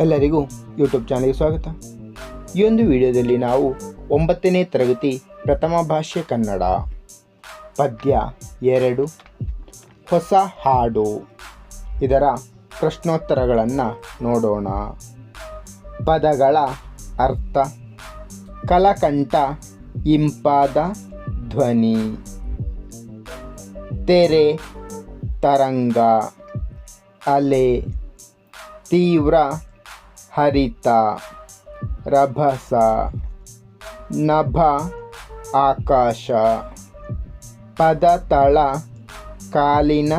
ಎಲ್ಲರಿಗೂ ಯೂಟ್ಯೂಬ್ ಚಾನಲ್ಗೆ ಸ್ವಾಗತ. ಈ ಒಂದು ವಿಡಿಯೋದಲ್ಲಿ ನಾವು ಒಂಬತ್ತನೇ ತರಗತಿ ಪ್ರಥಮ ಭಾಷೆ ಕನ್ನಡ ಪದ್ಯ ಎರಡು ಹೊಸ ಹಾಡು ಇದರ ಪ್ರಶ್ನೋತ್ತರಗಳನ್ನು ನೋಡೋಣ. ಪದಗಳ ಅರ್ಥ ಕಲಕಂಠ, ಇಂಪಾದ ಧ್ವನಿ, ತೆರೆ, ತರಂಗ, ಅಲೆ, ತೀವ್ರ ಹರಿತ, ರಭಸ, ನಭ, ಆಕಾಶ, ಪದತಳ, ಕಾಲಿನ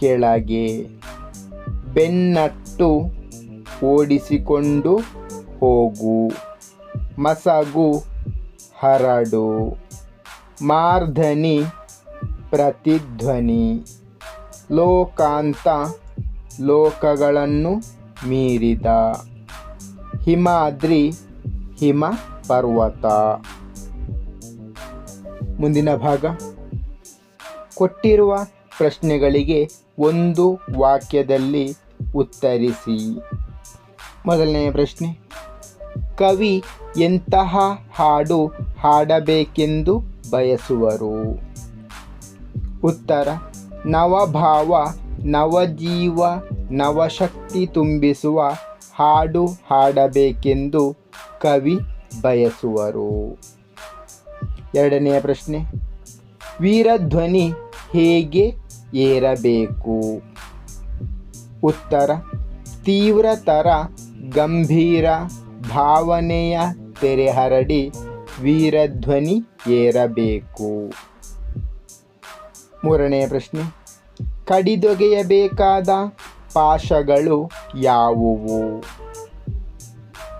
ಕೆಳಗೆ, ಬೆನ್ನಟ್ಟು ಓಡಿಸಿಕೊಂಡು ಹೋಗು, ಮಸಗು, ಹರಡು, ಮಾರ್ಧನಿ, ಪ್ರತಿಧ್ವನಿ, ಲೋಕಾಂತ, ಲೋಕಗಳನ್ನು ಮೀರಿದ. ಹಿಮಾದ್ರಿ ಹಿಮ ಪರ್ವತ. ಮುಂದಿನ ಭಾಗ. ಕೊಟ್ಟಿರುವ ಪ್ರಶ್ನೆಗಳಿಗೆ ಒಂದು ವಾಕ್ಯದಲ್ಲಿ ಉತ್ತರಿಸಿ. ಮೊದಲನೆಯ ಪ್ರಶ್ನೆ. ಕವಿ ಎಂತಹ ಹಾಡು ಹಾಡಬೇಕೆಂದು ಬಯಸುವರು? ಉತ್ತರ. ನವಭಾವ, ನವಜೀವ, ನವಶಕ್ತಿ ತುಂಬಿಸುವ ಹಾಡು ಹಾಡಬೇಕೆಂದು ಕವಿ ಬಯಸುವರು. ಎರಡನೆಯ ಪ್ರಶ್ನೆ, ವೀರಧ್ವನಿ ಹೇಗೆ ಏರಬೇಕು? ಉತ್ತರ ತೀವ್ರತರ ಗಂಭೀರ ಭಾವನೆಯ ತೆರೆ ಹರಡಿ ವೀರಧ್ವನಿ ಏರಬೇಕು. ಮೂರನೆಯ ಪ್ರಶ್ನೆ, ಕಡಿದೊಗೆಯಬೇಕಾದ ಪಾಶಗಳು ಯಾವುವು?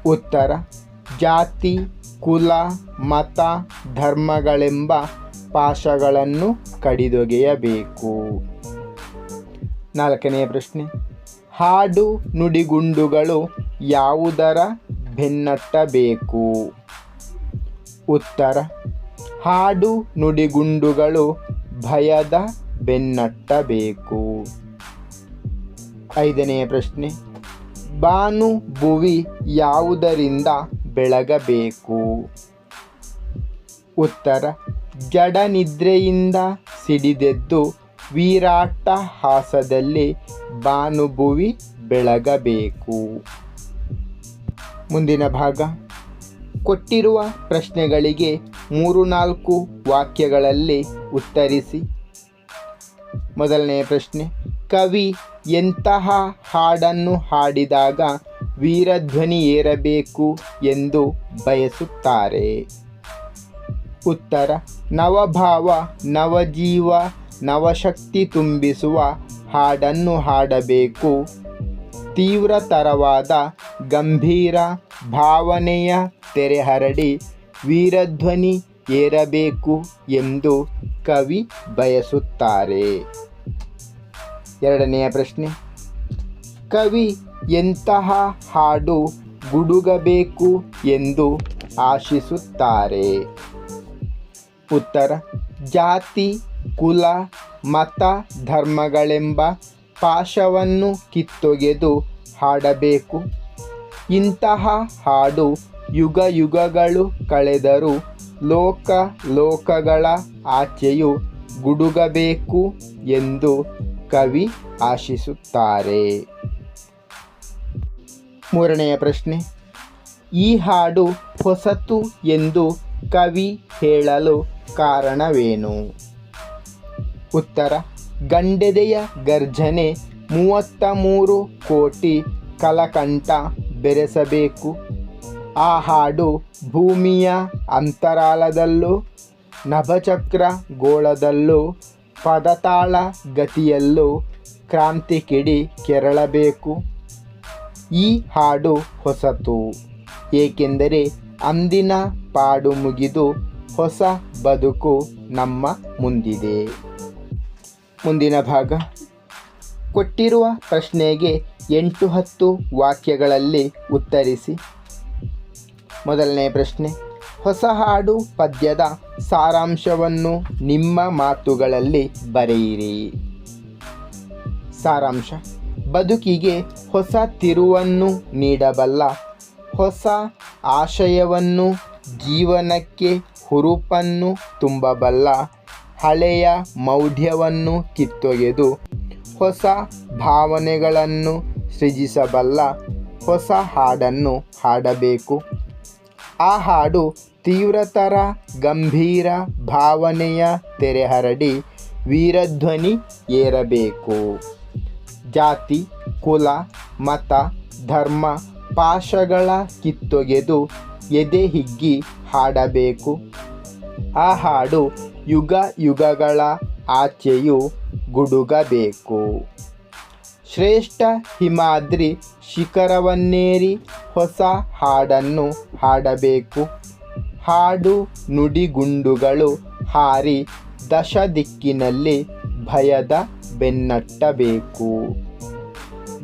ಉತ್ತರ, ಜಾತಿ, ಕುಲ, ಮತ, ಧರ್ಮಗಳೆಂಬ ಪಾಶಗಳನ್ನು ಕಡಿದೊಗೆಯಬೇಕು. ನಾಲ್ಕನೆಯ ಪ್ರಶ್ನೆ, ಹಾಡು ನುಡಿಗುಂಡುಗಳು ಯಾವುದರ ಬೆನ್ನಟ್ಟಬೇಕು? ಉತ್ತರ, ಹಾಡು ನುಡಿಗುಂಡುಗಳು ಭಯದ ಬೆನ್ನಟ್ಟಬೇಕು. ಐದನೆಯ ಪ್ರಶ್ನೆ. ಬಾನು ಭುವಿ ಯಾವುದರಿಂದ ಬೆಳಗಬೇಕು? ಉತ್ತರ, ಜಡನಿದ್ರೆಯಿಂದ ಸಿಡಿದೆದ್ದು ವೀರಾಟ ಹಾಸದಲ್ಲಿ ಬಾನುಭುವಿ ಬೆಳಗಬೇಕು. ಮುಂದಿನ ಭಾಗ. ಕೊಟ್ಟಿರುವ ಪ್ರಶ್ನೆಗಳಿಗೆ ಮೂರು ನಾಲ್ಕು ವಾಕ್ಯಗಳಲ್ಲಿ ಉತ್ತರಿಸಿ. ಮೊದಲನೆಯ ಪ್ರಶ್ನೆ ಕವಿ ಎಂತಹ ಹಾಡನ್ನು ಹಾಡಿದಾಗ ವೀರಧ್ವನಿ ಏರಬೇಕು ಎಂದು ಬಯಸುತ್ತಾರೆ? ಉತ್ತರ, ನವಭಾವ, ನವಜೀವ, ನವಶಕ್ತಿ ತುಂಬಿಸುವ ಹಾಡನ್ನು ಹಾಡಬೇಕು. ತೀವ್ರತರವಾದ, ಗಂಭೀರ ಭಾವನೆಯ ತೆರೆ ಹರಡಿ ವೀರಧ್ವನಿ ಏರಬೇಕು ಎಂದು ಕವಿ ಬಯಸುತ್ತಾರೆ. ಎರಡನೆಯ ಪ್ರಶ್ನೆ. ಕವಿ ಎಂತಹ ಹಾಡು ಗುಡುಗಬೇಕು ಎಂದು ಆಶಿಸುತ್ತಾರೆ? ಉತ್ತರ, ಜಾತಿ, ಕುಲ, ಮತ, ಧರ್ಮಗಳೆಂಬ ಪಾಶವನ್ನು ಕಿತ್ತೊಗೆದು ಹಾಡಬೇಕು. ಇಂತಹ ಹಾಡು ಯುಗ ಯುಗಗಳು ಕಳೆದರೂ ಲೋಕ ಲೋಕಗಳ ಆಚೆಯು ಗುಡುಗಬೇಕು ಎಂದು ಕವಿ ಆಶಿಸುತ್ತಾರೆ. ಮೂರನೆಯ ಪ್ರಶ್ನೆ, ಈ ಹಾಡು ಹೊಸತು ಎಂದು ಕವಿ ಹೇಳಲು ಕಾರಣವೇನು? ಉತ್ತರ, ಗಂಡೆದೆಯ ಗರ್ಜನೆ ಮೂವತ್ತ ಮೂರು ಕೋಟಿ ಕಲಕಂಠ ಬೆರೆಸಬೇಕು. ಆ ಹಾಡು ಭೂಮಿಯ ಅಂತರಾಲದಲ್ಲೂ ನಭಚಕ್ರ ಗೋಳದಲ್ಲೂ ಪದತಾಳ ಗತಿಯಲ್ಲೂ ಕ್ರಾಂತಿ ಕಿಡಿ ಕೆರಳಬೇಕು. ಈ ಹಾಡು ಹೊಸತು. ಏಕೆಂದರೆ ಅಂದಿನ ಪಾಡು ಮುಗಿದು ಹೊಸ ಬದುಕು ನಮ್ಮ ಮುಂದಿದೆ. ಮುಂದಿನ ಭಾಗ. ಕೊಟ್ಟಿರುವ ಪ್ರಶ್ನೆಗೆ ಎಂಟು ಹತ್ತು ವಾಕ್ಯಗಳಲ್ಲಿ ಉತ್ತರಿಸಿ. ಮೊದಲನೇ ಪ್ರಶ್ನೆ. ಹೊಸ ಹಾಡು ಪದ್ಯದ ಸಾರಾಂಶವನ್ನು ನಿಮ್ಮ ಮಾತುಗಳಲ್ಲಿ ಬರೆಯಿರಿ. ಸಾರಾಂಶ, ಬದುಕಿಗೆ ಹೊಸ ತಿರುವನ್ನು ನೀಡಬಲ್ಲ, ಹೊಸ ಆಶಯವನ್ನು ಜೀವನಕ್ಕೆ ಹುರುಪನ್ನು ತುಂಬಬಲ್ಲ, ಹಳೆಯ ಮೌಢ್ಯವನ್ನು ಕಿತ್ತೊಗೆದು ಹೊಸ ಭಾವನೆಗಳನ್ನು ಸೃಜಿಸಬಲ್ಲ ಹೊಸ ಹಾಡನ್ನು ಹಾಡಬೇಕು. ಆ ಹಾಡು ತೀವ್ರತರ, ಗಂಭೀರ ಭಾವನೆಯ ತೆರೆ ಹರಡಿ ವೀರಧ್ವನಿ ಏರಬೇಕು. ಜಾತಿ, ಕುಲ, ಮತ, ಧರ್ಮ ಪಾಶಗಳ ಕಿತ್ತೊಗೆದು ಎದೆ ಹಿಗ್ಗಿ ಹಾಡಬೇಕು. ಆ ಹಾಡು ಯುಗ ಯುಗಗಳ ಆಚೆಯು ಗುಡುಗಬೇಕು. ಶ್ರೇಷ್ಠ ಹಿಮಾದ್ರಿ ಶಿಖರವನ್ನೇರಿ ಹೊಸ ಹಾಡನ್ನು ಹಾಡಬೇಕು. ಹಾಡು ನುಡಿಗುಂಡುಗಳು ಹಾರಿ ದಶ ದಿಕ್ಕಿನಲ್ಲಿ ಭಯದ ಬೆನ್ನಟ್ಟಬೇಕು.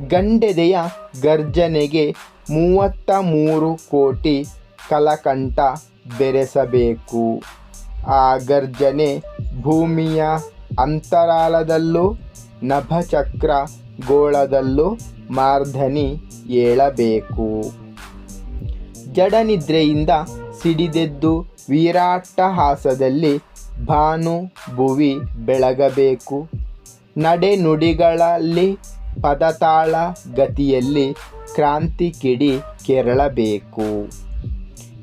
ಗಂಡೆದೆಯ ಗರ್ಜನೆಗೆ ಮೂವತ್ತ ಮೂರು ಕೋಟಿ ಕಲಕಂಠ ಬೆರೆಸಬೇಕು. ಆ ಗರ್ಜನೆ ಭೂಮಿಯ ಅಂತರಾಳದಲ್ಲೂ ನಭಚಕ್ರ ಗೋಳದಲ್ಲೂ ಮಾರ್ಧನಿ ಏಳಬೇಕು. ಜಡನಿದ್ರೆಯಿಂದ ಸಿಡಿದೆದ್ದು ವೀರಾಟ್ಟಹಾಸದಲ್ಲಿ ಭಾನು ಭುವಿ ಬೆಳಗಬೇಕು. ನಡೆನುಡಿಗಳಲ್ಲಿ ಪದತಾಳ ಗತಿಯಲ್ಲಿ ಕ್ರಾಂತಿ ಕಿಡಿ ಕೆರಳಬೇಕು.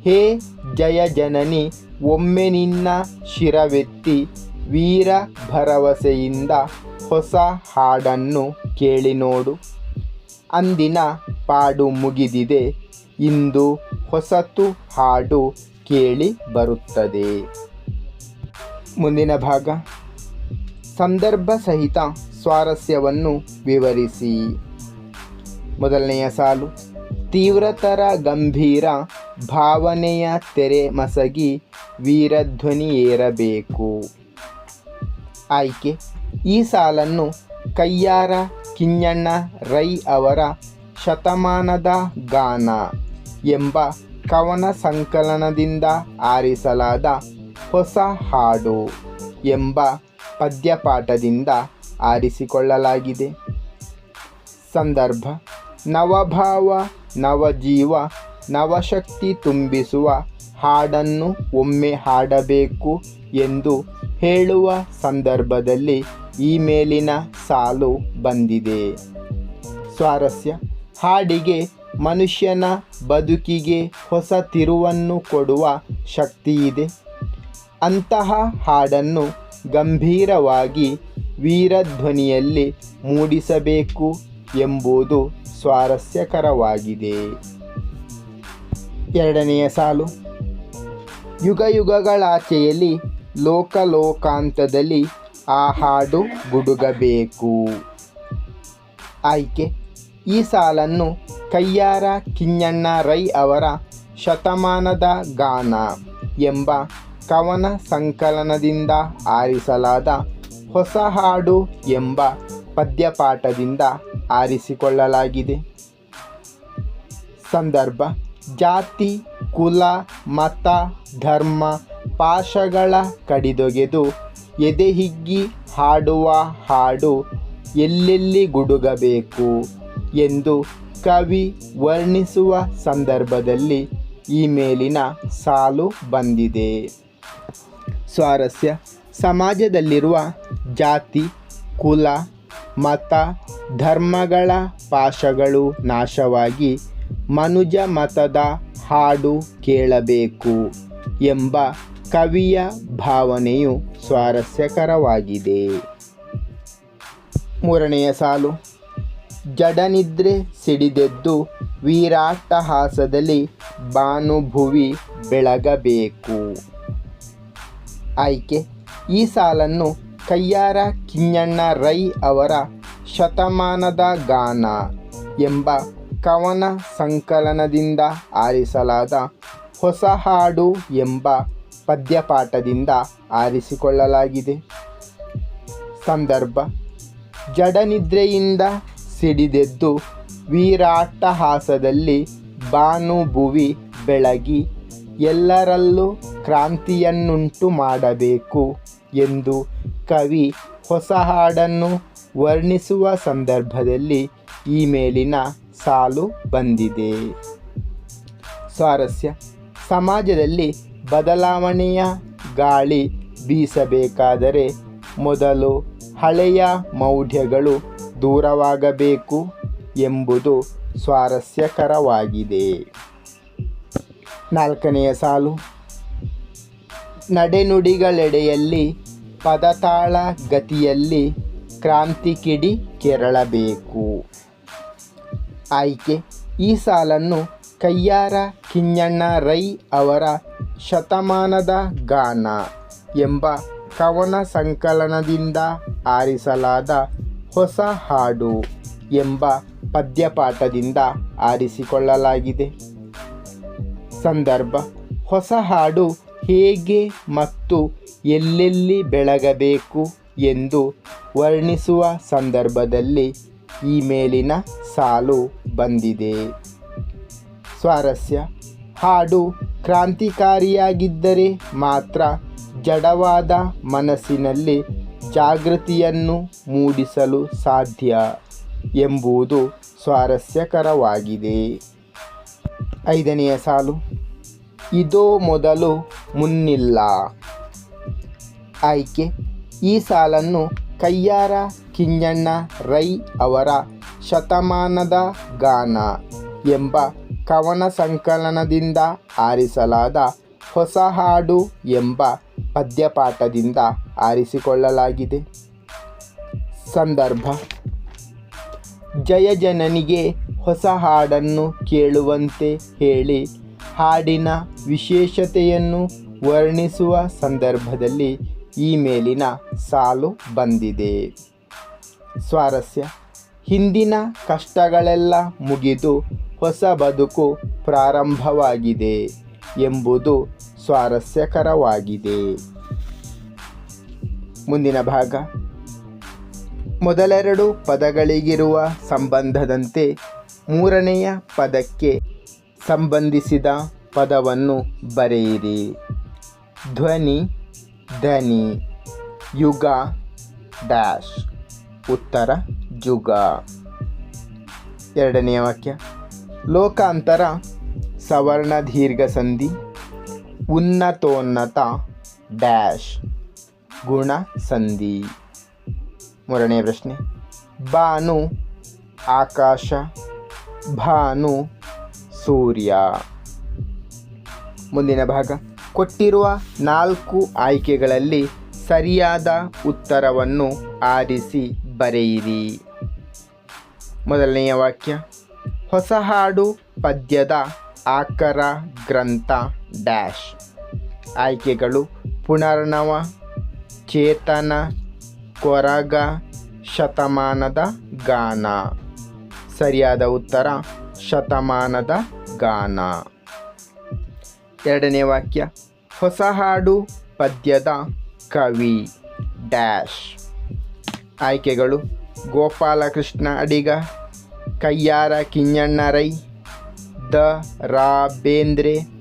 ಹೇ ಜಯ ಜನನಿ ಒಮ್ಮೆ ನಿನ್ನ ಶಿರವೆತ್ತಿ ವೀರ ಭರವಸೆಯಿಂದ ಹೊಸ ಹಾಡನ್ನು ಕೇಳಿ ನೋಡು ಅಂದಿನ ಪಾಡು ಮುಗಿದಿದೆ, ಇಂದು ಹೊಸತು ಹಾಡು ಕೇಳಿ ಬರುತ್ತದೆ. ಮುಂದಿನ ಭಾಗ. ಸಂದರ್ಭ ಸಹಿತ ಸ್ವಾರಸ್ಯವನ್ನು ವಿವರಿಸಿ. ಮೊದಲನೆಯ ಸಾಲು. ತೀವ್ರತರ ಗಂಭೀರ ಭಾವನೆಯ ತೆರೆ ಮಸಗಿ ವೀರಧ್ವನಿ ಏರಬೇಕು. ಆಯ್ಕೆ. ಈ ಸಾಲನ್ನು ಕಯ್ಯಾರ ಕಿನ್ನಣ್ಣ ರೈ ಅವರ ಶತಮಾನದ ಗಾನ. ಎಂಬ ಕವನ ಸಂಕಲನದಿಂದ ಆರಿಸಲಾದ ಹೊಸ ಹಾಡು ಎಂಬ ಪದ್ಯಪಾಠದಿಂದ ಆರಿಸಿಕೊಳ್ಳಲಾಗಿದೆ. ಸಂದರ್ಭ, ನವಭಾವ, ನವಜೀವ, ನವಶಕ್ತಿ ತುಂಬಿಸುವ ಹಾಡನ್ನು ಒಮ್ಮೆ ಹಾಡಬೇಕು ಎಂದು ಹೇಳುವ ಸಂದರ್ಭದಲ್ಲಿ ಈ ಮೇಲಿನ ಸಾಲು ಬಂದಿದೆ. ಸ್ವಾರಸ್ಯ, ಹಾಡಿಗೆ ಮನುಷ್ಯನ ಬದುಕಿಗೆ ಹೊಸ ತಿರುವನ್ನು ಕೊಡುವ ಶಕ್ತಿಯಿದೆ. ಅಂತಹ ಹಾಡನ್ನು ಗಂಭೀರವಾಗಿ ವೀರಧ್ವನಿಯಲ್ಲಿ ಮೂಡಿಸಬೇಕು ಎಂಬುದು ಸ್ವಾರಸ್ಯಕರವಾಗಿದೆ. ಎರಡನೆಯ ಸಾಲು. ಯುಗ ಯುಗಗಳಾಚೆಯಲ್ಲಿ ಲೋಕಲೋಕಾಂತದಲ್ಲಿ ಆ ಹಾಡು ಗುಡುಗಬೇಕು. ಆಯ್ಕೆ. ಈ ಸಾಲನ್ನು ಕಯ್ಯಾರ ಕಿಞಣ್ಣ ರೈ ಅವರ ಶತಮಾನದ ಗಾನ ಎಂಬ ಕವನ ಸಂಕಲನದಿಂದ ಆರಿಸಲಾದ ಹೊಸ ಹಾಡು ಎಂಬ ಪದ್ಯಪಾಠದಿಂದ ಆರಿಸಿಕೊಳ್ಳಲಾಗಿದೆ. ಸಂದರ್ಭ, ಜಾತಿ, ಕುಲ, ಮತ, ಧರ್ಮ, ಪಾಶಗಳ ಕಡಿದೊಗೆದು ಎದೆ ಹಿಗ್ಗಿ ಹಾಡುವ ಹಾಡು ಎಲ್ಲೆಲ್ಲಿ ಗುಡುಗಬೇಕು? ಎಂದು ಕವಿ ವರ್ಣಿಸುವ ಸಂದರ್ಭದಲ್ಲಿ ಈ ಮೇಲಿನ ಸಾಲು ಬಂದಿದೆ. ಸ್ವಾರಸ್ಯ. ಸಮಾಜದಲ್ಲಿರುವ ಜಾತಿ, ಕುಲ, ಮತ, ಧರ್ಮಗಳ ಪಾಶಗಳು ನಾಶವಾಗಿ ಮನುಜ ಮತದ ಹಾಡು ಕೇಳಬೇಕು ಎಂಬ ಕವಿಯ ಭಾವನೆಯು ಸ್ವಾರಸ್ಯಕರವಾಗಿದೆ. ಮೂರನೆಯ ಸಾಲು. ಜಡನಿದ್ರೆ ಸಿಡಿದೆದ್ದು ವೀರಾಟ್ಟಹಾಸದಲ್ಲಿ ಭಾನುಭುವಿ ಬೆಳಗಬೇಕು. ಆಯ್ಕೆ, ಈ ಸಾಲನ್ನು ಕಯ್ಯಾರ ಕಿಞಣ್ಣ ರೈ ಅವರ ಶತಮಾನದ ಗಾನ ಎಂಬ ಕವನ ಸಂಕಲನದಿಂದ ಆರಿಸಲಾದ ಹೊಸ ಹಾಡು ಎಂಬ ಪದ್ಯಪಾಠದಿಂದ ಆರಿಸಿಕೊಳ್ಳಲಾಗಿದೆ. ಸಂದರ್ಭ, ಜಡನಿದ್ರೆಯಿಂದ ಸಿಡಿದೆದ್ದು ವೀರಾಟ್ಟಹಾಸದಲ್ಲಿ ಭಾನುಭುವಿ ಬೆಳಗಿ, ಎಲ್ಲರಲ್ಲೂ ಕ್ರಾಂತಿಯನ್ನುಂಟು ಮಾಡಬೇಕು ಎಂದು ಕವಿ ಹೊಸ ಹಾಡನ್ನು ವರ್ಣಿಸುವ ಸಂದರ್ಭದಲ್ಲಿ ಈ ಮೇಲಿನ ಸಾಲು ಬಂದಿದೆ. ಸ್ವಾರಸ್ಯ, ಸಮಾಜದಲ್ಲಿ ಬದಲಾವಣೆಯ ಗಾಳಿ ಬೀಸಬೇಕಾದರೆ ಮೊದಲು ಹಳೆಯ ಮೌಢ್ಯಗಳು ದೂರವಾಗಬೇಕು ಎಂಬುದು ಸ್ವಾರಸ್ಯಕರವಾಗಿದೆ. ನಾಲ್ಕನೆಯ ಸಾಲು. ನಡೆನುಡಿಗಳೆಡೆಯಲ್ಲಿ ಪದತಾಳ ಗತಿಯಲ್ಲಿ ಕ್ರಾಂತಿ ಕಿಡಿ ಕೆರಳಬೇಕು. ಆಯ್ಕೆ. ಈ ಸಾಲನ್ನು ಕಯ್ಯಾರ ಕಿಂಜಣ್ಣ ರೈ ಅವರ ಶತಮಾನದ ಗಾನ ಎಂಬ ಕವನ ಸಂಕಲನದಿಂದ ಆರಿಸಲಾದ ಹೊಸ ಹಾಡು ಎಂಬ ಪದ್ಯಪಾಠದಿಂದ ಆರಿಸಿಕೊಳ್ಳಲಾಗಿದೆ. ಸಂದರ್ಭ, ಹೊಸ ಹಾಡು ಹೇಗೆ ಮತ್ತು ಎಲ್ಲೆಲ್ಲಿ ಬೆಳಗಬೇಕು ಎಂದು ವರ್ಣಿಸುವ ಸಂದರ್ಭದಲ್ಲಿ ಈ ಮೇಲಿನ ಸಾಲು ಬಂದಿದೆ. ಸ್ವಾರಸ್ಯ, ಹಾಡು ಕ್ರಾಂತಿಕಾರಿಯಾಗಿದ್ದರೆ ಮಾತ್ರ ಜಡವಾದ ಮನಸ್ಸಿನಲ್ಲಿ ಜಾಗೃತಿಯನ್ನು ಮೂಡಿಸಲು ಸಾಧ್ಯ ಎಂಬುದು ಸ್ವಾರಸ್ಯಕರವಾಗಿದೆ. ಐದನೆಯ ಸಾಲು, ಇದೋ ಮೊದಲು ಮುನ್ನಿಲ್ಲ ಆಯ್ಕೆ, ಈ ಸಾಲನ್ನು ಕಯ್ಯಾರ ಕಿಂಜಣ್ಣ ರೈ ಅವರ ಶತಮಾನದ ಗಾನ ಎಂಬ ಕವನ ಸಂಕಲನದಿಂದ ಆರಿಸಲಾದ ಹೊಸ ಹಾಡು ಎಂಬ ಪದ್ಯಪಾಠದಿಂದ ಆರಿಸಿಕೊಳ್ಳಲಾಗಿದೆ. ಸಂದರ್ಭ. ಜಯಜನನಿಗೆ ಹೊಸ ಹಾಡನ್ನು ಕೇಳುವಂತೆ ಹೇಳಿ ಹಾಡಿನ ವಿಶೇಷತೆಯನ್ನು ವರ್ಣಿಸುವ ಸಂದರ್ಭದಲ್ಲಿ ಈ ಮೇಲಿನ ಸಾಲು ಬಂದಿದೆ. ಸ್ವಾರಸ್ಯ. ಹಿಂದಿನ ಕಷ್ಟಗಳೆಲ್ಲ ಮುಗಿದು ಹೊಸ ಬದುಕು ಪ್ರಾರಂಭವಾಗಿದೆ ಎಂಬುದು ಸ್ವಾರಸ್ಯಕರವಾಗಿದೆ ಮುಂದಿನ ಭಾಗ. ಮೊದಲೆರಡು ಪದಗಳಿಗಿರುವ ಸಂಬಂಧದಂತೆ ಮೂರನೆಯ ಪದಕ್ಕೆ ಸಂಬಂಧಿಸಿದ ಪದವನ್ನು ಬರೆಯಿರಿ. ಧ್ವನಿ ಧನಿ ಯುಗ, ಡ್ಯಾಶ್. ಉತ್ತರ, ಜುಗ. ಎರಡನೆಯ ವಾಕ್ಯ. ಲೋಕಾಂತರ ಸವರ್ಣ ದೀರ್ಘ ಸಂಧಿ ಉನ್ನತೋನ್ನತ ಡ್ಯಾಶ್ ಗುಣ ಸಂಧಿ ಮೂರನೇ ಪ್ರಶ್ನೆ. ಬಾನು ಆಕಾಶ, ಭಾನು ಸೂರ್ಯ. ಮುಂದಿನ ಭಾಗ. ಕೊಟ್ಟಿರುವ ನಾಲ್ಕು ಆಯ್ಕೆಗಳಲ್ಲಿ ಸರಿಯಾದ ಉತ್ತರವನ್ನು ಆರಿಸಿ ಬರೆಯಿರಿ. ಮೊದಲನೆಯ ವಾಕ್ಯ. ಹೊಸ ಹಾಡು ಪದ್ಯದ ಆಕರ ಗ್ರಂಥ. ಡ್ಯಾಶ್. ಆಯ್ಕೆಗಳು ಪುನರ್ನವ, ಚೇತನ, ಕೊರಗ, ಶತಮಾನದ ಗಾನ. ಸರಿಯಾದ ಉತ್ತರ, ಶತಮಾನದ ಗಾನ. ಎರಡನೇ ವಾಕ್ಯ ಹೊಸ ಹಾಡು ಪದ್ಯದ ಕವಿ, ಡ್ಯಾಶ್. ಆಯ್ಕೆಗಳು, ಗೋಪಾಲಕೃಷ್ಣ ಅಡಿಗ, ಕಯ್ಯಾರ ಕಿಂಜಣ್ಣ ರೈ, ದ ರಾ ಬೇಂದ್ರೆ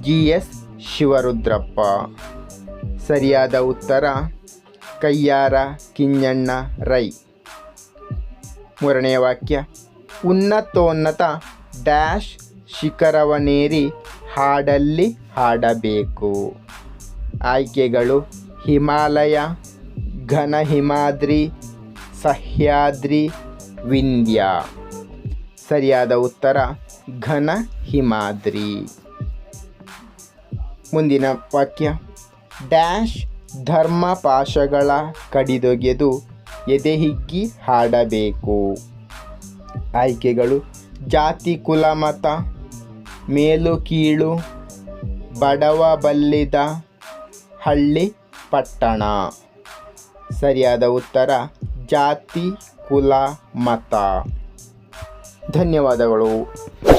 ಜಿ ಎಸ್ ಶಿವರುದ್ರಪ್ಪ. ಸರಿಯಾದ ಉತ್ತರ, ಕಯ್ಯಾರ ಕಿಂಜಣ್ಣ ರೈ. ಮೂರನೆಯ ವಾಕ್ಯ, ಉನ್ನತೋನ್ನತ ಡ್ಯಾಶ್ ಶಿಖರವನೇರಿ ಹಾಡಲ್ಲಿ ಹಾಡಬೇಕು. ಆಯ್ಕೆಗಳು, ಹಿಮಾಲಯ, ಘನ ಹಿಮಾದ್ರಿ, ಸಹ್ಯಾದ್ರಿ, ವಿಂಧ್ಯ. ಸರಿಯಾದ ಉತ್ತರ, ಘನ ಹಿಮಾದ್ರಿ. ಮುಂದಿನ ವಾಕ್ಯ. ಡ್ಯಾಶ್ ಧರ್ಮ ಪಾಶಗಳ ಕಡಿದೊಗೆದು ಎದೆಹಿಗ್ಗಿ ಹಾಡಬೇಕು. ಆಯ್ಕೆಗಳು. ಜಾತಿ, ಕುಲ, ಮತ. ಮೇಲು, ಕೀಳು. ಬಡವ, ಬಲ್ಲಿದ. ಹಳ್ಳಿ, ಪಟ್ಟಣ. ಸರಿಯಾದ ಉತ್ತರ, ಜಾತಿ, ಕುಲ, ಮತ. ಧನ್ಯವಾದಗಳು.